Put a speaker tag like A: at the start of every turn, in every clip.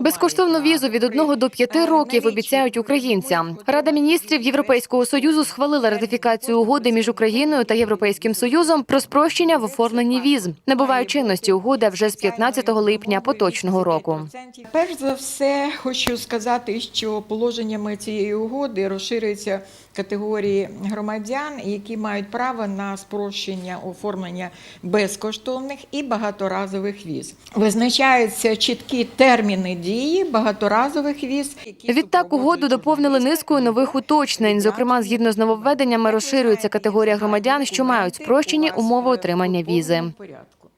A: Безкоштовну візу від 1 до 5 років обіцяють українцям. Рада міністрів Європейського союзу схвалила ратифікацію угоди між Україною та Європейським Союзом про спрощення в оформленні віз. Набуває чинності угода вже з 15 липня поточного року.
B: Перш за все, хочу сказати, що положеннями цієї угоди розширюються категорії громадян, які мають право на спрощення оформлення безкоштовних і багаторазових віз. Визначаються чіткі терміни дії багаторазових віз.
A: Відтак угоду доповнили низкою нових уточнень. Зокрема, згідно з нововведеннями, розширюється категорія громадян, що мають спрощені умови отримання візи.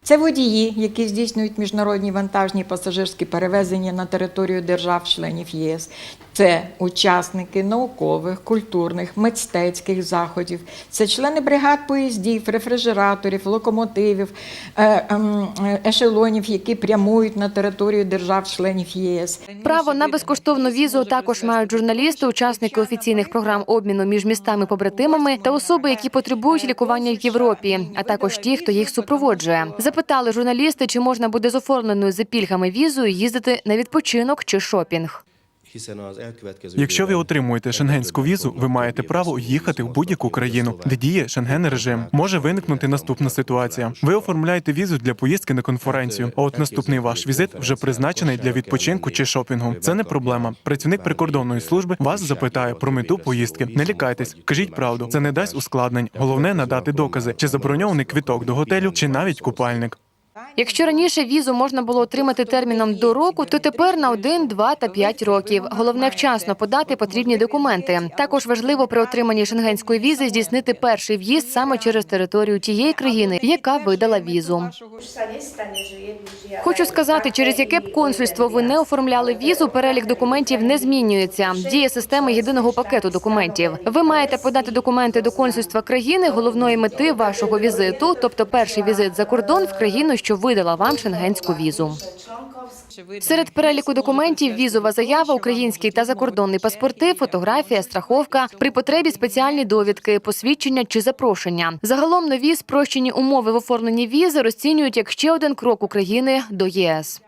B: Це водії, які здійснюють міжнародні вантажні пасажирські перевезення на територію держав-членів єС. Це учасники наукових, культурних, мистецьких заходів. Це члени бригад поїздів, рефрижераторів, локомотивів, е, ем, е, ешелонів, які прямують на територію держав-членів ЄС.
A: Право на безкоштовну візу також мають журналісти, учасники офіційних програм обміну між містами-побратимами та особи, які потребують лікування в Європі, а також ті, хто їх супроводжує. Запитали журналісти, чи можна буде з оформленою за пільгами візою їздити на відпочинок чи шопінг.
C: Якщо ви отримуєте шенгенську візу, ви маєте право їхати в будь-яку країну, де діє шенген режим. Може виникнути наступна ситуація. Ви оформляєте візу для поїздки на конференцію. А от наступний ваш візит вже призначений для відпочинку чи шопінгу. Це не проблема. Працівник прикордонної служби вас запитає про мету поїздки. Не лякайтесь, кажіть правду. Це не дасть ускладнень. Головне надати докази, чи заброньований квіток до готелю, чи навіть купальник.
A: Якщо раніше візу можна було отримати терміном до року, то тепер на 1, 2 та 5 років. Головне вчасно подати потрібні документи. Також важливо при отриманні шенгенської візи здійснити перший в'їзд саме через територію тієї країни, яка видала візу. Хочу сказати, через яке б консульство ви не оформляли візу, перелік документів не змінюється. Діє система єдиного пакету документів. Ви маєте подати документи до консульства країни головної мети вашого візиту, тобто перший візит за кордон в країну, що видала вам шенгенську візу. Серед переліку документів візова заява, український та закордонний паспорти, фотографія, страховка, при потребі спеціальні довідки, посвідчення чи запрошення. Загалом нові спрощені умови в оформленні візи розцінюють як ще один крок України до ЄС.